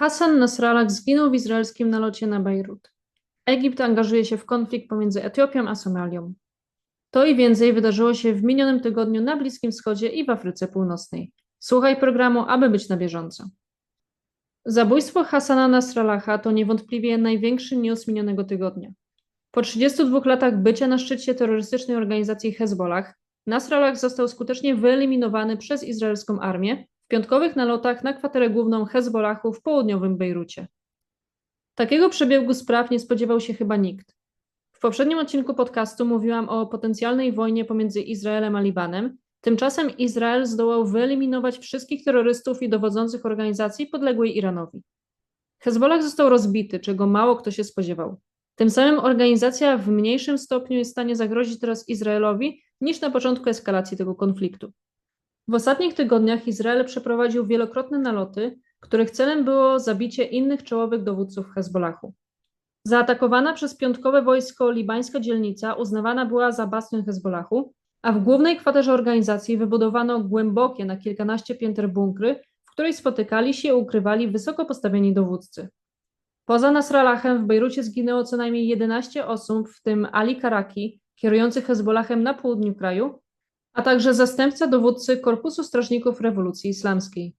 Hassan Nasrallah zginął w izraelskim nalocie na Bejrut. Egipt angażuje się w konflikt pomiędzy Etiopią a Somalią. To i więcej wydarzyło się w minionym tygodniu na Bliskim Wschodzie i w Afryce Północnej. Słuchaj programu, aby być na bieżąco. Zabójstwo Hassana Nasrallaha to niewątpliwie największy news minionego tygodnia. Po 32 latach bycia na szczycie terrorystycznej organizacji Hezbollah, Nasrallah został skutecznie wyeliminowany przez izraelską armię piątkowych nalotach na kwaterę główną Hezbollahu w południowym Bejrucie. Takiego przebiegu spraw nie spodziewał się chyba nikt. W poprzednim odcinku podcastu mówiłam o potencjalnej wojnie pomiędzy Izraelem a Libanem. Tymczasem Izrael zdołał wyeliminować wszystkich terrorystów i dowodzących organizacji podległej Iranowi. Hezbollah został rozbity, czego mało kto się spodziewał. Tym samym organizacja w mniejszym stopniu jest w stanie zagrozić teraz Izraelowi niż na początku eskalacji tego konfliktu. W ostatnich tygodniach Izrael przeprowadził wielokrotne naloty, których celem było zabicie innych czołowych dowódców Hezbollahu. Zaatakowana przez piątkowe wojsko libańska dzielnica uznawana była za bastion Hezbollahu, a w głównej kwaterze organizacji wybudowano głębokie na kilkanaście pięter bunkry, w której spotykali się i ukrywali wysoko postawieni dowódcy. Poza Nasrallahem w Bejrucie zginęło co najmniej 11 osób, w tym Ali Karaki, kierujący Hezbollahem na południu kraju, a także zastępca dowódcy Korpusu Strażników Rewolucji Islamskiej.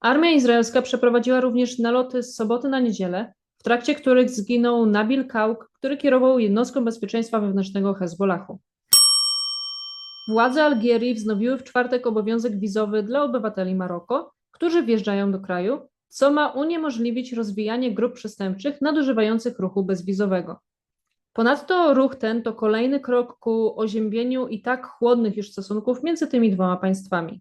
Armia izraelska przeprowadziła również naloty z soboty na niedzielę, w trakcie których zginął Nabil Kauk, który kierował jednostką bezpieczeństwa wewnętrznego Hezbollahu. Władze Algierii wznowiły w czwartek obowiązek wizowy dla obywateli Maroko, którzy wjeżdżają do kraju, co ma uniemożliwić rozwijanie grup przestępczych nadużywających ruchu bezwizowego. Ponadto ruch ten to kolejny krok ku oziębieniu i tak chłodnych już stosunków między tymi dwoma państwami.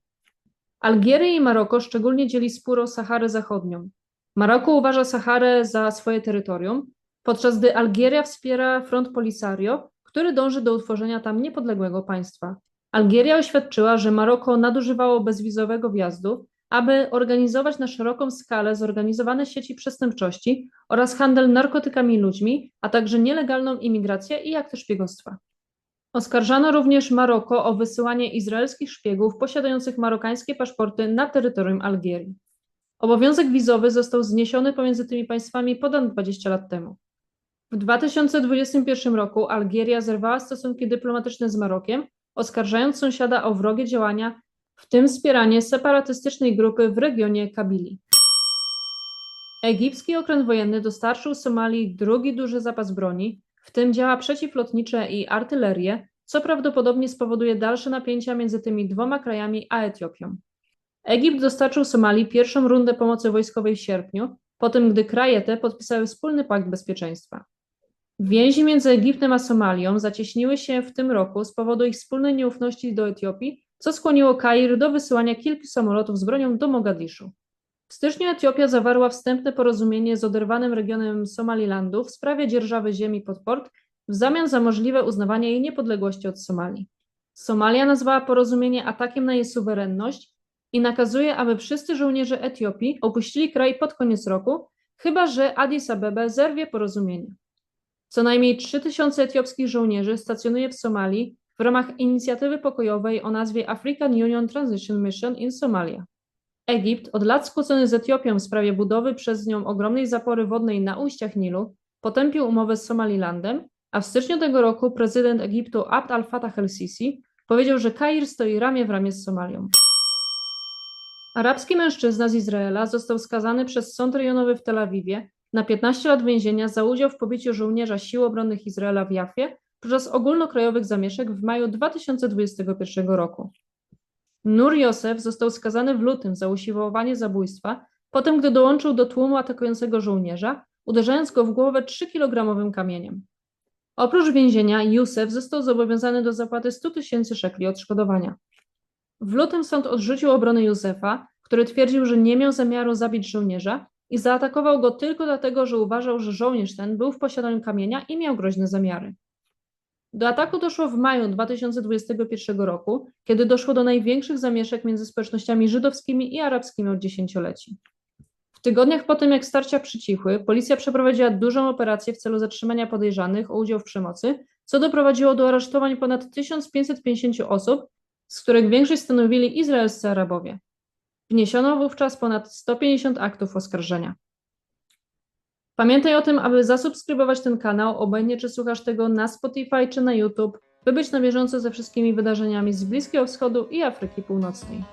Algierię i Maroko szczególnie dzieli spór o Saharę Zachodnią. Maroko uważa Saharę za swoje terytorium, podczas gdy Algieria wspiera front Polisario, który dąży do utworzenia tam niepodległego państwa. Algieria oświadczyła, że Maroko nadużywało bezwizowego wjazdu, aby organizować na szeroką skalę zorganizowane sieci przestępczości oraz handel narkotykami ludźmi, a także nielegalną imigrację i akty szpiegostwa. Oskarżano również Maroko o wysyłanie izraelskich szpiegów posiadających marokańskie paszporty na terytorium Algierii. Obowiązek wizowy został zniesiony pomiędzy tymi państwami ponad 20 lat temu. W 2021 roku Algieria zerwała stosunki dyplomatyczne z Marokiem, oskarżając sąsiada o wrogie działania, w tym wspieranie separatystycznej grupy w regionie Kabili. Egipski okręt wojenny dostarczył Somalii drugi duży zapas broni, w tym działa przeciwlotnicze i artylerię, co prawdopodobnie spowoduje dalsze napięcia między tymi dwoma krajami a Etiopią. Egipt dostarczył Somalii pierwszą rundę pomocy wojskowej w sierpniu, po tym gdy kraje te podpisały wspólny pakt bezpieczeństwa. Więzi między Egiptem a Somalią zacieśniły się w tym roku z powodu ich wspólnej nieufności do Etiopii, co skłoniło Kair do wysyłania kilku samolotów z bronią do Mogadiszu. W styczniu Etiopia zawarła wstępne porozumienie z oderwanym regionem Somalilandu w sprawie dzierżawy ziemi pod port w zamian za możliwe uznawanie jej niepodległości od Somalii. Somalia nazwała porozumienie atakiem na jej suwerenność i nakazuje, aby wszyscy żołnierze Etiopii opuścili kraj pod koniec roku, chyba że Addis Abebe zerwie porozumienie. Co najmniej 3000 etiopskich żołnierzy stacjonuje w Somalii w ramach inicjatywy pokojowej o nazwie African Union Transition Mission in Somalia. Egipt, od lat skłócony z Etiopią w sprawie budowy przez nią ogromnej zapory wodnej na ujściach Nilu, potępił umowę z Somalilandem, a w styczniu tego roku prezydent Egiptu Abd al-Fattah el-Sisi powiedział, że Kair stoi ramię w ramię z Somalią. Arabski mężczyzna z Izraela został skazany przez sąd rejonowy w Tel Awiwie na 15 lat więzienia za udział w pobiciu żołnierza sił obronnych Izraela w Jafie podczas ogólnokrajowych zamieszek w maju 2021 roku. Nur Yosef został skazany w lutym za usiłowanie zabójstwa, potem gdy dołączył do tłumu atakującego żołnierza, uderzając go w głowę 3-kilogramowym kamieniem. Oprócz więzienia, Józef został zobowiązany do zapłaty 100 tysięcy szekli odszkodowania. W lutym sąd odrzucił obronę Józefa, który twierdził, że nie miał zamiaru zabić żołnierza i zaatakował go tylko dlatego, że uważał, że żołnierz ten był w posiadaniu kamienia i miał groźne zamiary. Do ataku doszło w maju 2021 roku, kiedy doszło do największych zamieszek między społecznościami żydowskimi i arabskimi od dziesięcioleci. W tygodniach po tym, jak starcia przycichły, policja przeprowadziła dużą operację w celu zatrzymania podejrzanych o udział w przemocy, co doprowadziło do aresztowań ponad 1550 osób, z których większość stanowili izraelscy Arabowie. Wniesiono wówczas ponad 150 aktów oskarżenia. Pamiętaj o tym, aby zasubskrybować ten kanał, obojętnie czy słuchasz tego na Spotify czy na YouTube, by być na bieżąco ze wszystkimi wydarzeniami z Bliskiego Wschodu i Afryki Północnej.